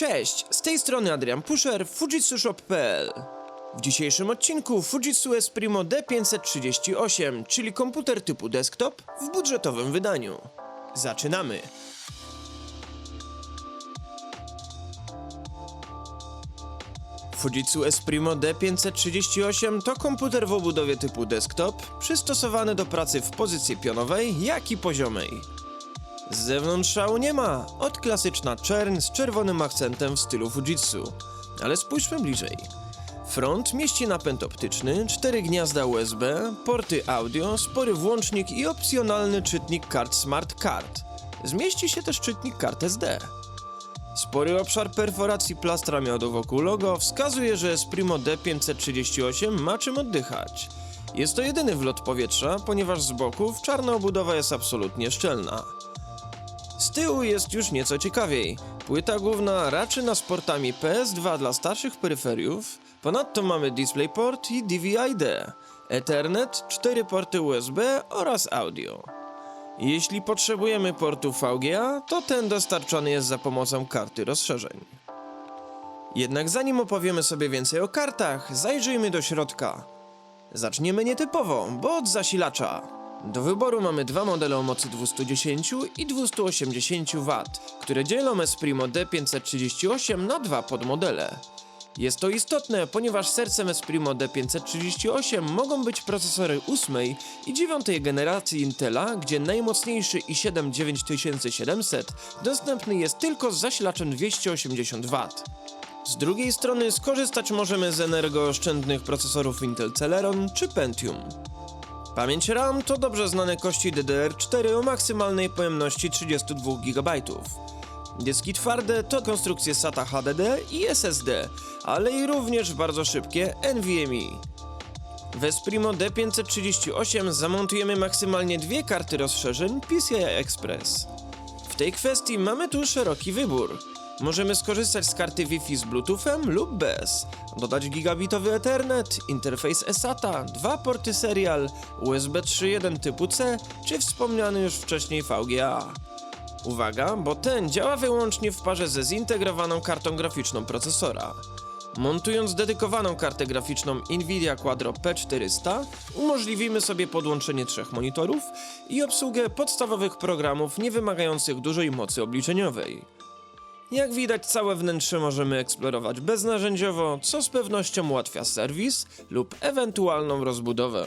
Cześć, z tej strony Adrian Pusher, fujitsushop.pl. W dzisiejszym odcinku Fujitsu Esprimo D538, czyli komputer typu desktop w budżetowym wydaniu. Zaczynamy! Fujitsu Esprimo D538 to komputer w obudowie typu desktop, przystosowany do pracy w pozycji pionowej, jak i poziomej. Z zewnątrz szału nie ma, od klasyczna czerń z czerwonym akcentem w stylu Fujitsu. Ale spójrzmy bliżej. Front mieści napęd optyczny, cztery gniazda USB, porty audio, spory włącznik i opcjonalny czytnik kart Smart Card. Zmieści się też czytnik kart SD. Spory obszar perforacji plastra miodu wokół logo wskazuje, że Esprimo D538 ma czym oddychać. Jest to jedyny wlot powietrza, ponieważ z boków czarna obudowa jest absolutnie szczelna. Z tyłu jest już nieco ciekawiej. Płyta główna raczy nas portami PS2 dla starszych peryferiów, ponadto mamy DisplayPort i DVI-D, Ethernet, 4 porty USB oraz audio. Jeśli potrzebujemy portu VGA, to ten dostarczany jest za pomocą karty rozszerzeń. Jednak zanim opowiemy sobie więcej o kartach, zajrzyjmy do środka. Zaczniemy nietypowo, bo od zasilacza. Do wyboru mamy dwa modele o mocy 210 i 280 W, które dzielą Esprimo D538 na dwa podmodele. Jest to istotne, ponieważ sercem Esprimo D538 mogą być procesory 8 i 9 generacji Intela, gdzie najmocniejszy i7 9700 dostępny jest tylko z zasilaczem 280 W. Z drugiej strony skorzystać możemy z energooszczędnych procesorów Intel Celeron czy Pentium. Pamięć RAM to dobrze znane kości DDR4 o maksymalnej pojemności 32 GB. Dyski twarde to konstrukcje SATA HDD i SSD, ale i również bardzo szybkie NVMe. W Esprimo D538 zamontujemy maksymalnie dwie karty rozszerzeń PCI Express. W tej kwestii mamy tu szeroki wybór. Możemy skorzystać z karty Wi-Fi z Bluetoothem lub bez, dodać gigabitowy Ethernet, interfejs eSATA, dwa porty serial, USB 3.1 typu C czy wspomniany już wcześniej VGA. Uwaga, bo ten działa wyłącznie w parze ze zintegrowaną kartą graficzną procesora. Montując dedykowaną kartę graficzną Nvidia Quadro P400, umożliwimy sobie podłączenie trzech monitorów i obsługę podstawowych programów nie wymagających dużej mocy obliczeniowej. Jak widać, całe wnętrze możemy eksplorować beznarzędziowo, co z pewnością ułatwia serwis lub ewentualną rozbudowę.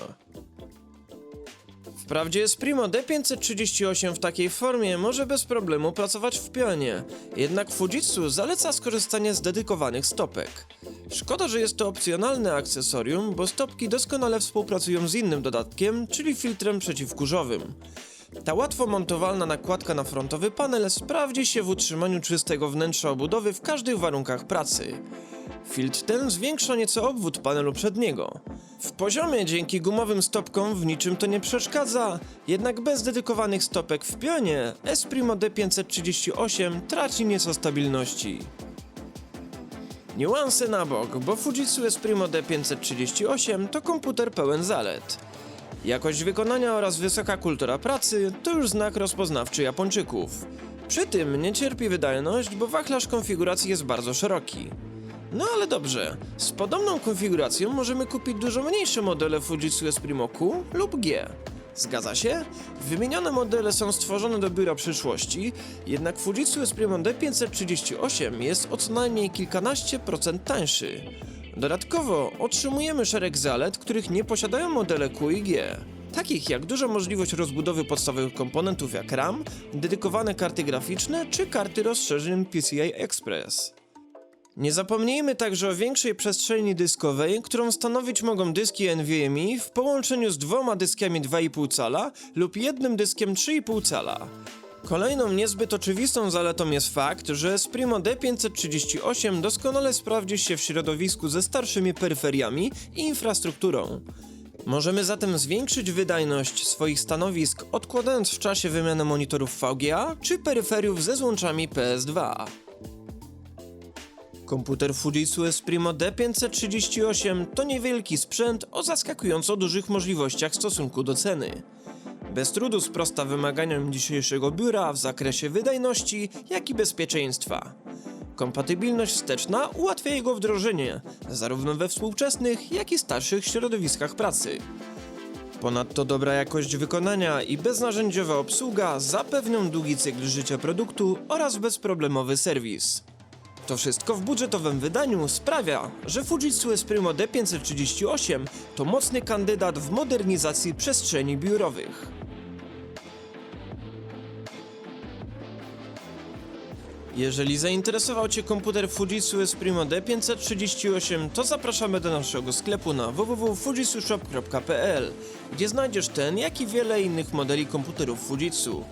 Wprawdzie Esprimo D538 w takiej formie może bez problemu pracować w pionie, jednak Fujitsu zaleca skorzystanie z dedykowanych stopek. Szkoda, że jest to opcjonalne akcesorium, bo stopki doskonale współpracują z innym dodatkiem, czyli filtrem przeciwkurzowym. Ta łatwo montowalna nakładka na frontowy panel sprawdzi się w utrzymaniu czystego wnętrza obudowy w każdych warunkach pracy. Filtr ten zwiększa nieco obwód panelu przedniego. W poziomie dzięki gumowym stopkom w niczym to nie przeszkadza, jednak bez dedykowanych stopek w pionie Esprimo D538 traci nieco stabilności. Niuanse na bok, bo Fujitsu Esprimo D538 to komputer pełen zalet. Jakość wykonania oraz wysoka kultura pracy to już znak rozpoznawczy Japończyków. Przy tym nie cierpi wydajność, bo wachlarz konfiguracji jest bardzo szeroki. No ale dobrze, z podobną konfiguracją możemy kupić dużo mniejsze modele Fujitsu Esprimo Q lub G. Zgadza się? Wymienione modele są stworzone do biura przyszłości, jednak Fujitsu Esprimo D538 jest o co najmniej kilkanaście procent tańszy. Dodatkowo otrzymujemy szereg zalet, których nie posiadają modele Q i G. Takich jak duża możliwość rozbudowy podstawowych komponentów jak RAM, dedykowane karty graficzne czy karty rozszerzeń PCI Express. Nie zapomnijmy także o większej przestrzeni dyskowej, którą stanowić mogą dyski NVMe w połączeniu z dwoma dyskami 2,5 cala lub jednym dyskiem 3,5 cala. Kolejną niezbyt oczywistą zaletą jest fakt, że Sprimo D538 doskonale sprawdzi się w środowisku ze starszymi peryferiami i infrastrukturą. Możemy zatem zwiększyć wydajność swoich stanowisk, odkładając w czasie wymianę monitorów VGA czy peryferiów ze złączami PS2. Komputer Fujitsu Esprimo D538 to niewielki sprzęt o zaskakująco dużych możliwościach w stosunku do ceny. Bez trudu sprosta wymaganiom dzisiejszego biura w zakresie wydajności, jak i bezpieczeństwa. Kompatybilność wsteczna ułatwia jego wdrożenie, zarówno we współczesnych, jak i starszych środowiskach pracy. Ponadto dobra jakość wykonania i beznarzędziowa obsługa zapewnią długi cykl życia produktu oraz bezproblemowy serwis. To wszystko w budżetowym wydaniu sprawia, że Fujitsu Esprimo D538 to mocny kandydat w modernizacji przestrzeni biurowych. Jeżeli zainteresował Cię komputer Fujitsu Esprimo D538, to zapraszamy do naszego sklepu na www.fujitsushop.pl, gdzie znajdziesz ten, jak i wiele innych modeli komputerów Fujitsu.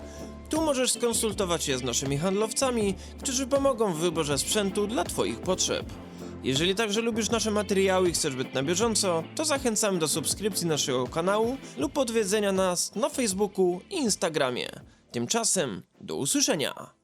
Tu możesz skonsultować się z naszymi handlowcami, którzy pomogą w wyborze sprzętu dla Twoich potrzeb. Jeżeli także lubisz nasze materiały i chcesz być na bieżąco, to zachęcamy do subskrypcji naszego kanału lub odwiedzenia nas na Facebooku i Instagramie. Tymczasem do usłyszenia!